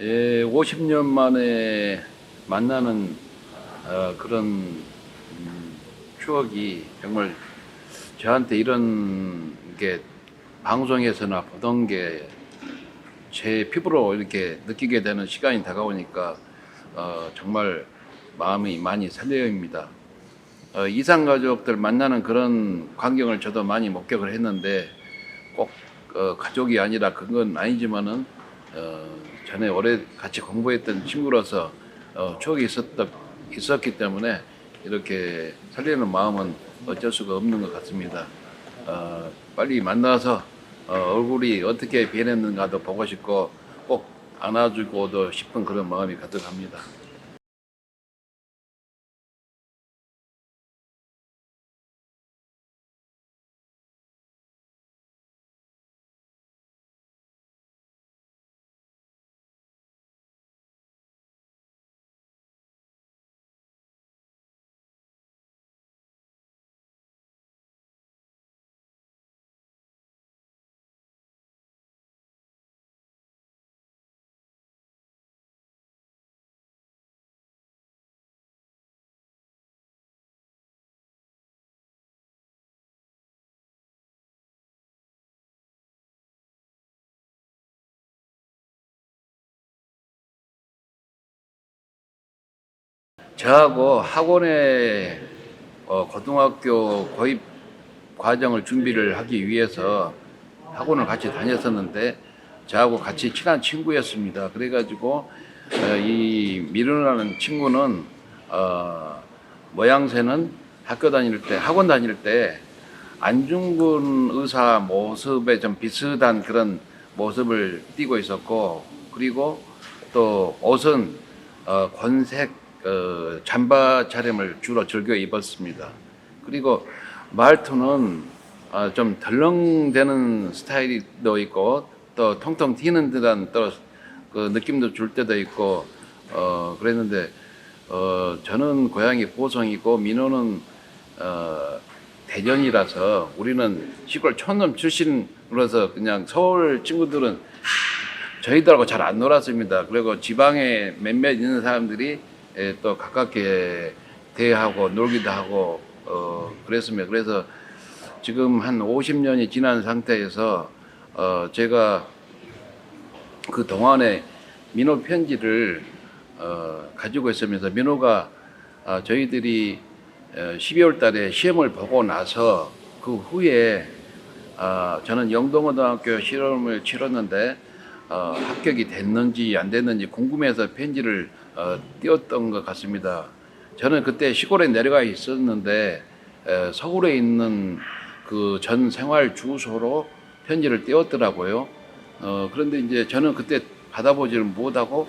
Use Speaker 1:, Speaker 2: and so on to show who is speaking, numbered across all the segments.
Speaker 1: 예, 50년 만에 만나는 어, 그런 음, 추억이 정말 저한테 이런 게 방송에서나 보던 게 제 피부로 이렇게 느끼게 되는 시간이 다가오니까 어, 정말 마음이 많이 설레입니다. 어, 이상 가족들 만나는 그런 광경을 저도 많이 목격을 했는데 꼭 어, 가족이 아니라 그건 아니지만은 어, 전에 오래 같이 공부했던 친구로서 어, 추억이 있었다, 있었기 때문에 이렇게 설레는 마음은 어쩔 수가 없는 것 같습니다. 어, 빨리 만나서 어, 얼굴이 어떻게 변했는가도 보고 싶고 꼭 안아주고도 싶은 그런 마음이 가득합니다. 저하고 학원에 어, 고등학교 고입 과정을 준비를 하기 위해서 학원을 같이 다녔었는데 저하고 같이 친한 친구였습니다. 그래가지고 어, 이 미르라는 친구는 어, 모양새는 학교 다닐 때 학원 다닐 때 안중근 의사 모습에 좀 비슷한 그런 모습을 띠고 있었고 그리고 또 옷은 어, 권색 어, 잠바 차림을 주로 즐겨 입었습니다. 그리고 말투는 어, 좀 덜렁대는 스타일도 있고 또 통통 튀는 듯한 또 그 느낌도 줄 때도 있고 어, 그랬는데 어, 저는 고향이 보성이고 민호는 어, 대전이라서 우리는 시골 촌놈 출신으로서 그냥 서울 친구들은 저희들하고 잘 안 놀았습니다. 그리고 지방에 몇몇 있는 사람들이 예, 또 가깝게 대하고 놀기도 하고 어, 그랬습니다. 그래서 지금 한 50년이 지난 상태에서 어, 제가 그 동안에 민호 편지를 어, 가지고 있으면서 민호가 어, 저희들이 어, 12월 달에 시험을 보고 나서 그 후에 어, 저는 영동고등학교 실험을 치렀는데 어, 합격이 됐는지 안 됐는지 궁금해서 편지를 어, 띄웠던 것 같습니다. 저는 그때 시골에 내려가 있었는데 에, 서울에 있는 그 전 생활 주소로 편지를 띄웠더라고요. 어, 그런데 이제 저는 그때 받아보지를 못하고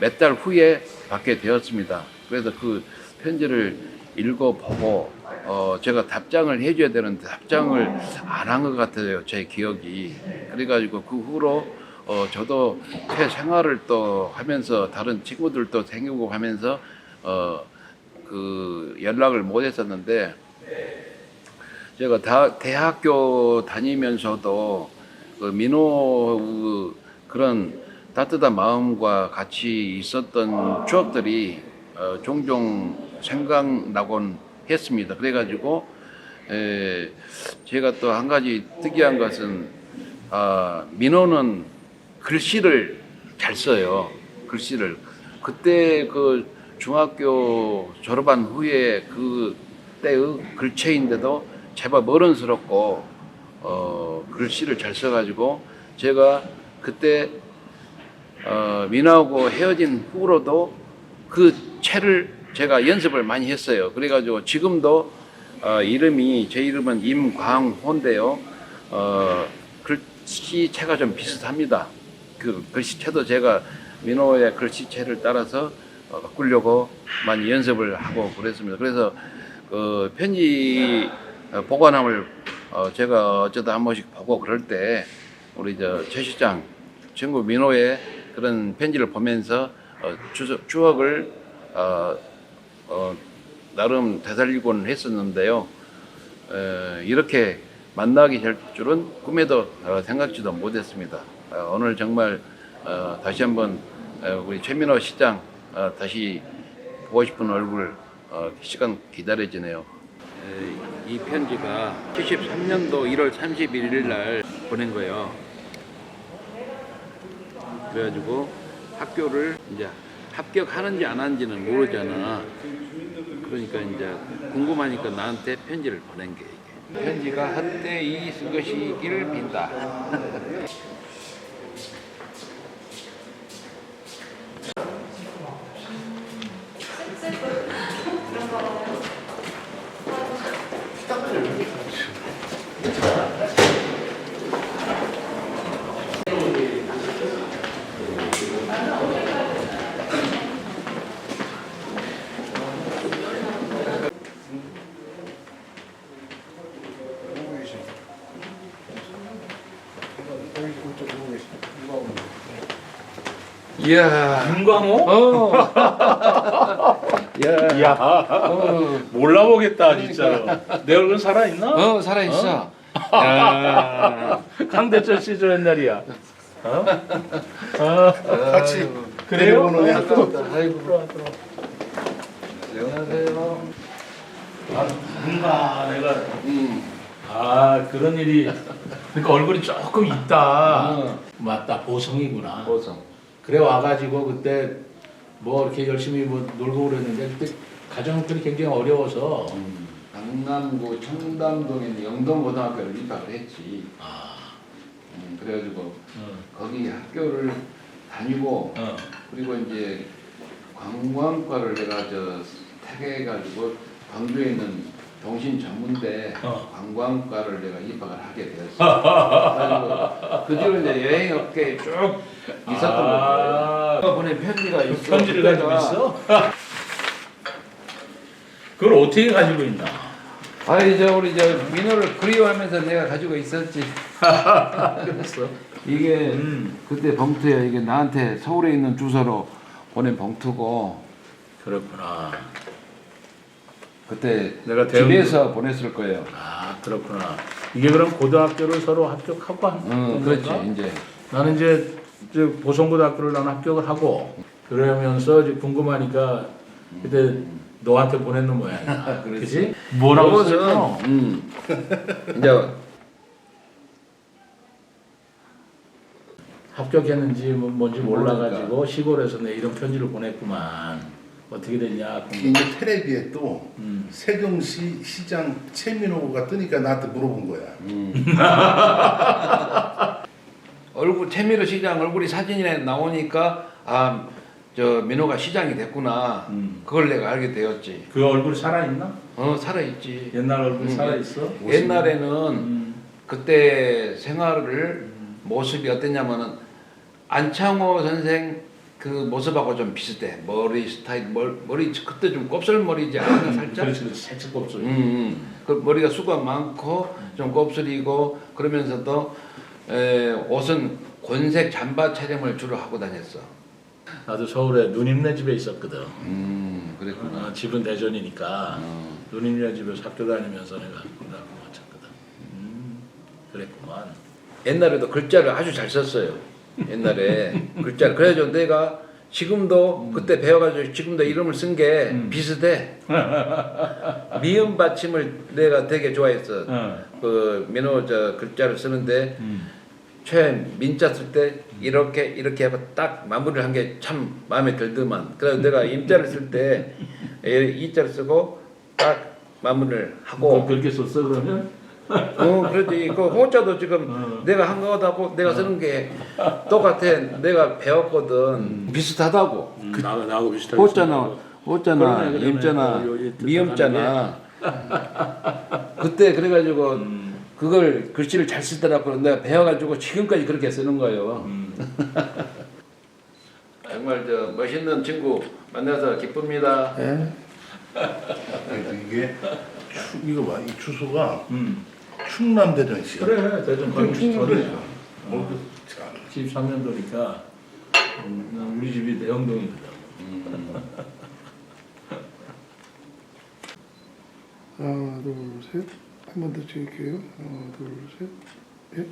Speaker 1: 몇 달 후에 받게 되었습니다. 그래서 그 편지를 읽어보고 어, 제가 답장을 해줘야 되는데 답장을 안 한 것 같아요. 제 기억이. 그래가지고 그 후로 어, 저도 새 생활을 또 하면서 다른 친구들도 생기고 하면서 어, 그 연락을 못 했었는데 제가 다, 대학교 다니면서도 그 민호 그 그런 따뜻한 마음과 같이 있었던 추억들이 어, 종종 생각나곤 했습니다. 그래가지고 에, 제가 또 한 가지 특이한 것은 아, 민호는 글씨를 잘 써요. 글씨를 그때 그 중학교 졸업한 후에 그 때의 글체인데도 제법 어른스럽고 어, 글씨를 잘 써가지고 제가 그때 어, 민하고 헤어진 후로도 그 채를 제가 연습을 많이 했어요. 그래가지고 지금도 어, 이름이 제 이름은 임광호인데요. 어, 글씨체가 좀 비슷합니다. 그 글씨체도 제가 민호의 글씨체를 따라서 어, 바꾸려고 많이 연습을 하고 그랬습니다. 그래서 그 편지 어, 보관함을 어, 제가 어쩌다 한 번씩 보고 그럴 때 우리 저최 시장 친구 민호의 그런 편지를 보면서 어, 추, 추억을 나름 되살리곤 했었는데요. 에, 이렇게 만나게 될 줄은 꿈에도 어, 생각지도 못했습니다. 어, 오늘 정말 어, 다시 한번 어, 우리 최민호 시장 어, 다시 보고 싶은 얼굴 어, 시간 기다려지네요. 에, 이 편지가 73년도 1월 31일 날 보낸 거예요. 그래가지고 학교를 이제 합격하는지 안 하는지는 모르잖아. 그러니까 이제 궁금하니까 나한테 편지를 보낸 게 이게. 편지가 한때 이 것이기를 빈다. 이야.
Speaker 2: 김광호?
Speaker 1: 어. 야.
Speaker 2: 이야
Speaker 1: 어.
Speaker 2: 몰라보겠다 진짜로 내 얼굴 살아있나?
Speaker 1: 어 살아 있어. 야.
Speaker 2: 강대철 시절 옛날이야 어? 어?
Speaker 3: 같이
Speaker 2: 그래요?
Speaker 3: 그래요?
Speaker 1: 아, 뜨겁다. 아이고.
Speaker 2: 들어와 들어와
Speaker 1: 안녕하세요.
Speaker 2: 뭔가 내가
Speaker 1: 음.
Speaker 2: 아 그런 일이 그러니까 얼굴이 조금 있다
Speaker 1: 어.
Speaker 2: 맞다 보성이구나
Speaker 1: 보성.
Speaker 2: 그래 와가지고 그때 뭐 이렇게 열심히 뭐 놀고 그랬는데 그때 가정 형편이 굉장히 어려워서
Speaker 1: 음. 강남구 청담동에 있는 영동고등학교를 입학을 했지.
Speaker 2: 아,
Speaker 1: 음, 그래가지고
Speaker 2: 어,
Speaker 1: 거기 학교를 다니고
Speaker 2: 어.
Speaker 1: 그리고 이제 관광과를 내가 저 택해가지고 광주에 있는 동신 전문대
Speaker 2: 어.
Speaker 1: 관광과를 내가 입학을 하게 되었어. 그 뒤로 이제 여행 업계에 쭉 있었던
Speaker 2: 아.
Speaker 1: 거예요. 보낸 편지가 있어.
Speaker 2: 편지를 가지고 있어? 그걸 어떻게 가지고 있나?
Speaker 1: 아이 저 우리 저 민호를 그리워하면서 내가 가지고 있었지.
Speaker 2: 그랬어.
Speaker 1: 이게
Speaker 2: 음.
Speaker 1: 그때 봉투야. 이게 나한테 서울에 있는 주소로 보낸 봉투고
Speaker 2: 그렇구나.
Speaker 1: 그때
Speaker 2: 내가 대응-
Speaker 1: 집에서 보냈을 거예요.
Speaker 2: 아 그렇구나. 이게 그럼 고등학교를 서로 합격하고 한
Speaker 1: 응,
Speaker 2: 건가?
Speaker 1: 그렇지 이제.
Speaker 2: 나는 이제 저 보성고등학교를 나는 합격을 하고 그러면서 이제 궁금하니까 그때 너한테 보냈는 모양이야.
Speaker 1: 그렇지.
Speaker 2: 뭐라고 써요?
Speaker 1: 음, 이제
Speaker 2: 합격했는지 뭐 뭔지 몰라가지고 시골에서 내 이런 편지를 보냈구만. 어떻게 됐냐? 궁금-
Speaker 3: 이제 텔레비에 또
Speaker 2: 음.
Speaker 3: 세종시 시장 최민호가 뜨니까 나한테 물어본 거야.
Speaker 1: 음. 얼굴 태미로 시장 얼굴이 사진에 나오니까 아 저 민호가 시장이 됐구나.
Speaker 2: 음.
Speaker 1: 그걸 내가 알게 되었지.
Speaker 2: 그 얼굴 살아 있나?
Speaker 1: 어 살아 있지.
Speaker 2: 옛날 얼굴
Speaker 1: 음,
Speaker 2: 살아 있어?
Speaker 1: 옛날에는
Speaker 2: 음.
Speaker 1: 그때 생활을 모습이 어땠냐면은 안창호 선생 그 모습하고 좀 비슷해. 머리 스타일 멀, 머리 그때 좀 곱슬머리지 않아 살짝.
Speaker 2: 그렇지 그렇지 살짝 곱슬.
Speaker 1: 음, 음. 그 머리가 수가 많고 좀 곱슬이고 그러면서도 에, 옷은 곤색 잠바 차림을 주로 하고 다녔어.
Speaker 2: 나도 서울에 누님네 집에 있었거든.
Speaker 1: 음, 그랬구나.
Speaker 2: 어, 집은 대전이니까
Speaker 1: 어.
Speaker 2: 누님네 집에서 학교 다니면서 내가 고등학교 마쳤거든. 음, 그랬구만.
Speaker 1: 옛날에도 글자를 아주 잘 썼어요. 옛날에 글자를 그래가지고 내가 지금도 그때 배워가지고 지금도 이름을 쓴 게
Speaker 2: 음.
Speaker 1: 비슷해. 미음 받침을 내가 되게 좋아했어.
Speaker 2: 어.
Speaker 1: 그 민호 저 글자를 쓰는데
Speaker 2: 음.
Speaker 1: 최 민자 쓸 때 이렇게 이렇게 하고 딱 마무리를 한 게 참 마음에 들더만. 그래서 내가 임자를 쓸 때 이자를 쓰고 딱 마무리를
Speaker 2: 뭐
Speaker 1: 하고.
Speaker 2: 그렇게 썼어 그러면?
Speaker 1: 어, 그렇지. 그 호자도 지금
Speaker 2: 어.
Speaker 1: 내가 한 거하고 내가 쓰는 게 똑같아. 내가 배웠거든.
Speaker 2: 음.
Speaker 1: 비슷하다고.
Speaker 2: 그, 나 나하고 비슷하게.
Speaker 1: 호자나, 호자나,
Speaker 2: 그러네, 그러네.
Speaker 1: 임자나,
Speaker 2: 어, 요- 요-
Speaker 1: 미음자나. 그때 그래가지고
Speaker 2: 음.
Speaker 1: 그걸 글씨를 잘 쓰더라고. 내가 배워가지고 지금까지 그렇게 쓰는 거예요.
Speaker 2: 음.
Speaker 1: 정말 저 멋있는 친구 만나서 기쁩니다.
Speaker 3: 그래서 이게 추, 이거 봐, 이 주소가
Speaker 2: 음.
Speaker 3: 충남대전시야.
Speaker 2: 그래 대전
Speaker 3: 충남대전.
Speaker 2: 전이야.
Speaker 3: 어, 참.
Speaker 2: 13년도니까 음, 우리 집이 대형동이거든.
Speaker 4: 하나 둘 셋 한 번 더 찍을게요 하나 둘 셋 예.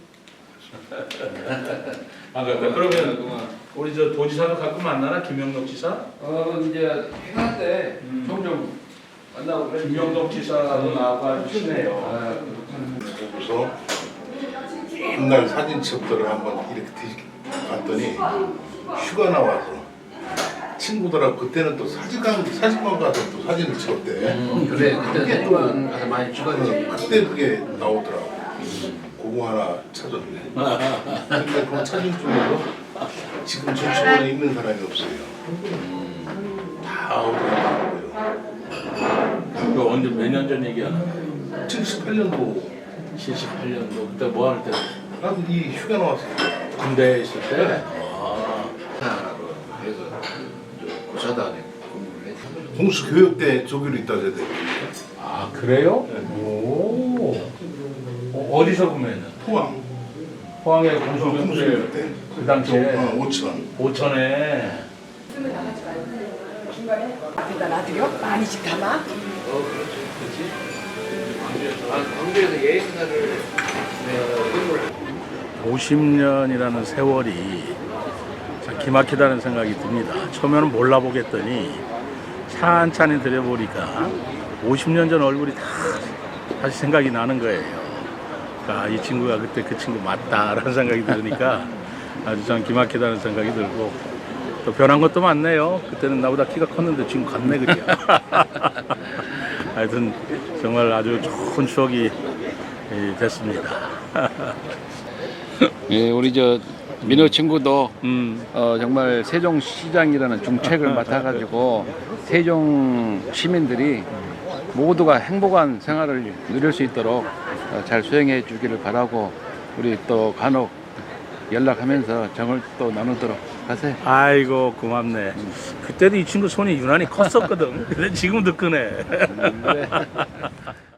Speaker 2: 반갑다. 그러면 우리 저 도지사도 가끔 만나나 김영덕 지사?
Speaker 1: 어 이제 행할 때
Speaker 2: 음.
Speaker 1: 종종 만나고 그랬지.
Speaker 2: 김영덕 지사도 친해요.
Speaker 1: 아,
Speaker 3: 보고서 옛날 사진 첩들을 한번 이렇게 뒤 봤더니 휴가 나와서 친구들하고 그때는 또 사진관 사진관 가서 또 사진을 찍었대.
Speaker 1: 음, 그래 그때 사진관 가서 많이 찍었지.
Speaker 3: 그때 그게 나오더라고. 그거 하나 찾았네. 근데 그 사진 중에도 지금 저 주변에 있는 사람이 없어요. 다 어디가
Speaker 2: 그 언제 몇 년 전 얘기하는 거예요?
Speaker 3: 78년도
Speaker 2: 78년도 그때 뭐 할 때?
Speaker 3: 나도 이 휴가 나왔어요.
Speaker 2: 군대에 있을 때?
Speaker 1: 네.
Speaker 2: 아,
Speaker 1: 사로 해서 저 고사단에 근무를 했지.
Speaker 3: 공수 교육 때 조교로 있다 쟤들.
Speaker 2: 아 그래요? 오. 어, 어디서 구매했나?
Speaker 3: 포항.
Speaker 2: 포항에
Speaker 3: 공수
Speaker 2: 공소경대
Speaker 3: 교육 때.
Speaker 2: 그 당시에
Speaker 3: 어, 오천.
Speaker 2: 오천에
Speaker 4: 앞에다 놔드려? 많이씩 담아?
Speaker 1: 어 그렇지 그렇지. 아 광주에서 여행사를 어, 근무를
Speaker 2: 50년이라는 세월이 참 기막히다는 생각이 듭니다. 처음에는 몰라보겠더니 찬찬히 들여보니까 50년 전 얼굴이 다 다시 생각이 나는 거예요. 아, 이 친구가 그때 그 친구 맞다라는 생각이 들으니까 아주 참 기막히다는 생각이 들고 또 변한 것도 많네요. 그때는 나보다 키가 컸는데 지금 같네 그려. 하여튼 정말 아주 좋은 추억이 예, 됐습니다.
Speaker 1: 예, 우리 저 민호 친구도
Speaker 2: 음.
Speaker 1: 어, 정말 세종시장이라는 중책을 맡아가지고 세종 시민들이 모두가 행복한 생활을 누릴 수 있도록 어, 잘 수행해 주기를 바라고 우리 또 간혹 연락하면서 정을 또 나누도록 하세요.
Speaker 2: 아이고 고맙네. 그때도 이 친구 손이 유난히 컸었거든. 근데 지금도 크네.
Speaker 1: 그래.